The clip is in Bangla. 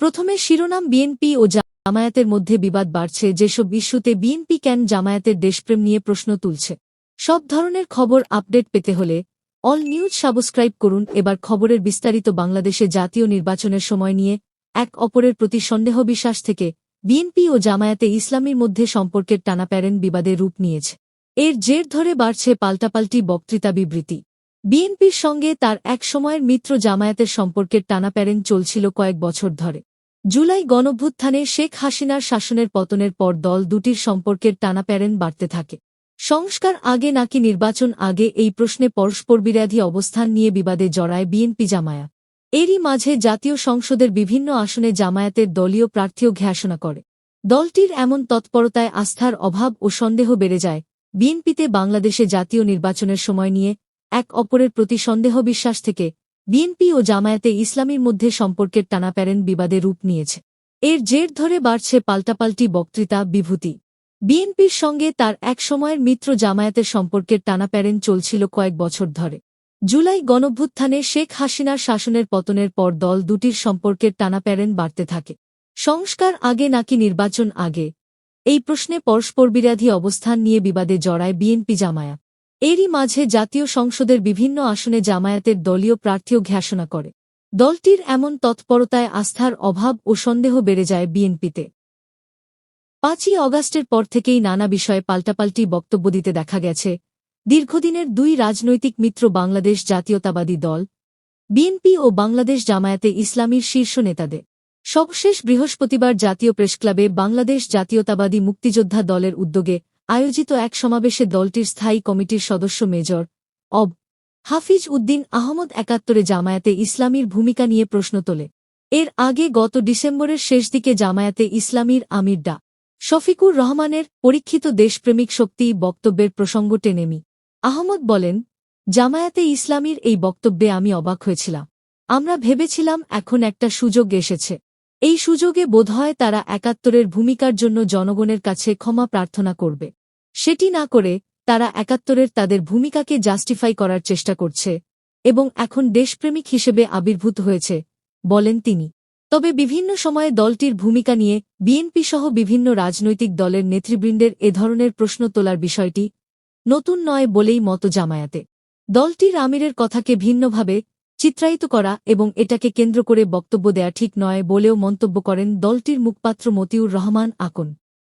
প্রথমে শিরোনাম বিএনপি ও জামায়াতের মধ্যে বিবাদ বাড়ছে, যেসব ইস্যুতে বিএনপি ক্যান জামায়াতের দেশপ্রেম নিয়ে প্রশ্ন তুলছে। সব ধরনের খবর আপডেট পেতে হলে অল নিউজ সাবস্ক্রাইব করুন। এবার খবরের বিস্তারিত বাংলাদেশে জাতীয় নির্বাচনের সময় নিয়ে এক অপরের প্রতি সন্দেহ বিশ্বাস থেকে বিএনপি ও জামায়াতে ইসলামীর মধ্যে সম্পর্কের টানাপ্যারেন বিবাদে রূপ নিয়েছে। এর জের ধরে বাড়ছে পাল্টাপাল্টি বক্তৃতা বিবৃতি। বিএনপির সঙ্গে তার এক সময়ের মিত্র জামায়াতের সম্পর্কের টানাপ্যারেন চলছিল কয়েক বছর ধরে। জুলাই গণভ্যুত্থানে শেখ হাসিনার শাসনের পতনের পর দল দুটির সম্পর্কের টানাপ্যারেন বাড়তে থাকে। সংস্কার আগে নাকি নির্বাচন আগে এই প্রশ্নে পরস্পরবিরোধী অবস্থান নিয়ে বিবাদে জড়ায় বিএনপি জামায়া। এরই মাঝে জাতীয় সংসদের বিভিন্ন আসনে জামায়াতের দলীয় প্রার্থীও ঘোষণা করে। দলটির এমন তৎপরতায় আস্থার অভাব ও সন্দেহ বেড়ে যায়। বিএনপিতে বাংলাদেশে জাতীয় নির্বাচনের সময় নিয়ে এক অপরের প্রতি সন্দেহ বিশ্বাস থেকে বিএনপি ও জামায়াতে ইসলামীর মধ্যে সম্পর্কের টানাপ্যারেন বিবাদে রূপ নিয়েছে। এর জের ধরে বাড়ছে পাল্টাপাল্টি বক্তৃতা, বিভূতি। বিএনপির সঙ্গে তার এক সময়ের মিত্র জামায়াতের সম্পর্কের টানাপ্যারেন চলছিল কয়েক বছর ধরে। জুলাই গণভ্যুত্থানে শেখ হাসিনার শাসনের পতনের পর দল দুটির সম্পর্কের টানাপ্যারেন বাড়তে থাকে। সংস্কার আগে নাকি নির্বাচন আগে? এই প্রশ্নে পরস্পরবিরোধী অবস্থান নিয়ে বিবাদে জড়ায় বিএনপি জামায়া। এরই মাঝে জাতীয় সংসদের বিভিন্ন আসনে জামায়াতের দলীয় প্রার্থীও ঘোষণা করে। দলটির এমন তৎপরতায় আস্থার অভাব ও সন্দেহ বেড়ে যায় বিএনপিতে। পাঁচই অগাস্টের পর থেকেই নানা বিষয়ে পাল্টাপাল্টি বক্তব্য দিতে দেখা গেছে। দীর্ঘদিনের দুই রাজনৈতিক মিত্র বাংলাদেশ জাতীয়তাবাদী দল, বিএনপি ও বাংলাদেশ জামায়াতে ইসলামীর শীর্ষ নেতাদের। সবশেষ বৃহস্পতিবার জাতীয় প্রেসক্লাবে বাংলাদেশ জাতীয়তাবাদী মুক্তিযোদ্ধা দলের উদ্যোগে আয়োজিত এক সমাবেশে দলটির স্থায়ী কমিটির সদস্য মেজর অব হাফিজ উদ্দিন আহমদ একাত্তরে জামায়াতে ইসলামীর ভূমিকা নিয়ে প্রশ্ন তোলে। এর আগে গত ডিসেম্বরের শেষ দিকে জামায়াতে ইসলামীর আমির ডা শফিকুর রহমানের পরীক্ষিত দেশপ্রেমিক শক্তি বক্তব্যের প্রসঙ্গ টেনেমি আহমদ বলেন, জামায়াতে ইসলামীর এই বক্তব্যে আমি অবাক হয়েছিলাম। আমরা ভেবেছিলাম এখন একটা সুযোগ এসেছে। এই সুযোগে বোধহয় তারা একাত্তরের ভূমিকার জন্য জনগণের কাছে ক্ষমা প্রার্থনা করবে। সেটি না করে তারা একাত্তরের তাদের ভূমিকাকে জাস্টিফাই করার চেষ্টা করছে এবং এখন দেশপ্রেমিক হিসেবে আবির্ভূত হয়েছে, বলেন তিনি। তবে বিভিন্ন সময়ে দলটির ভূমিকা নিয়ে বিএনপি সহ বিভিন্ন রাজনৈতিক দলের নেতৃবৃন্দের এ ধরনের প্রশ্ন তোলার বিষয়টি নতুন নয় বলেই মত জামায়াতে। দলটির আমিরের কথাকে ভিন্নভাবে চিত্রায়িত করা এবং এটাকে কেন্দ্র করে বক্তব্য দেয়া ঠিক নয় বলেও মন্তব্য করেন দলটির মুখপাত্র মতিউর রহমান আকন।